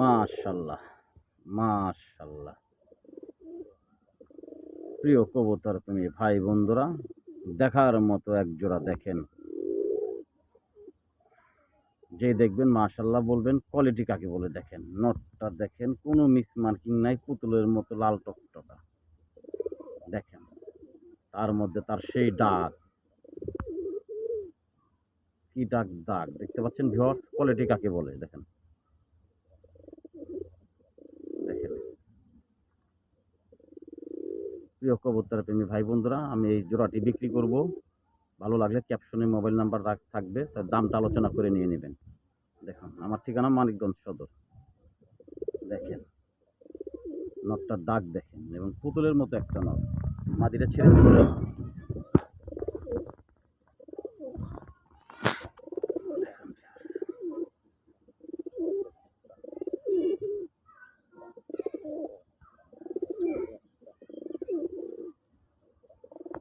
মাশাল্লাহ মাশাল্লাহ। প্রিয় কবুতর তুমি ভাই বন্ধুরা, দেখার মতো এক জোড়া দেখেন। যে দেখবেন মাশাল্লাহ বলবেন কোয়ালিটি কাকে বলে দেখেন? নটটা দেখেন, কোনো মিস মার্কিং নাই, পুতুলের মতো লাল টকটকা। দেখেন, তার মধ্যে তার সেই ডাক কি ডাক দাগ? দেখতে পাচ্ছেন ভিউয়ার্স কোয়ালিটি কাকে বলে? দেখেন। প্রিয় কবুতর, প্রেমী ভাই বন্ধুরা, আমি এই জোড়াটি বিক্রি করব। ভালো লাগলে ক্যাপশনে মোবাইল নাম্বার থাকবে তার দামটা আলোচনা করে নিয়ে নেবেন। দেখুন, আমার ঠিকানা মানিকগঞ্জ সদর। দেখেন, নটটার দাগ দেখেন, এবং পুতুলের মতো একটা নট। মাদিটা ছেড়ে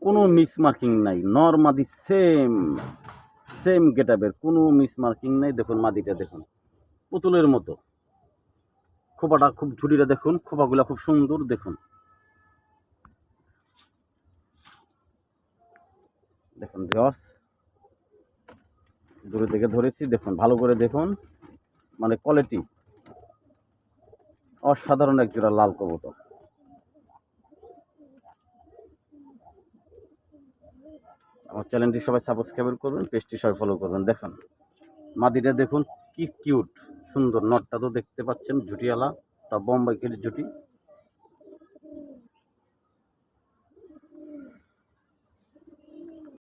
কোনো মিস মার্কিং নাই নর মাদি সেম সেম গেটাবের কোনো মিস মার্কিং নাই। দেখুন মাদিটা দেখুন, পুতুলের মতো। খোপাটা খুব ঝুড়িটা দেখুন, খোপাগুলা খুব সুন্দর দেখুন। দেখুন ভিওর্স দূরে থেকে ধরেছি, দেখুন ভালো করে দেখুন মানে কোয়ালিটি অসাধারণ এক জোড়া লাল কবুতর। আমার চ্যানেলটি সবাই সাবস্ক্রাইব করবেন পেজটি সবাই ফলো করবেন। দেখুন মাদিটা দেখুন, কি কিউট সুন্দর। নটটা তো দেখতে পাচ্ছেন, ঝুটিওয়ালা, তা বোম্বাই খেলি ঝুটি।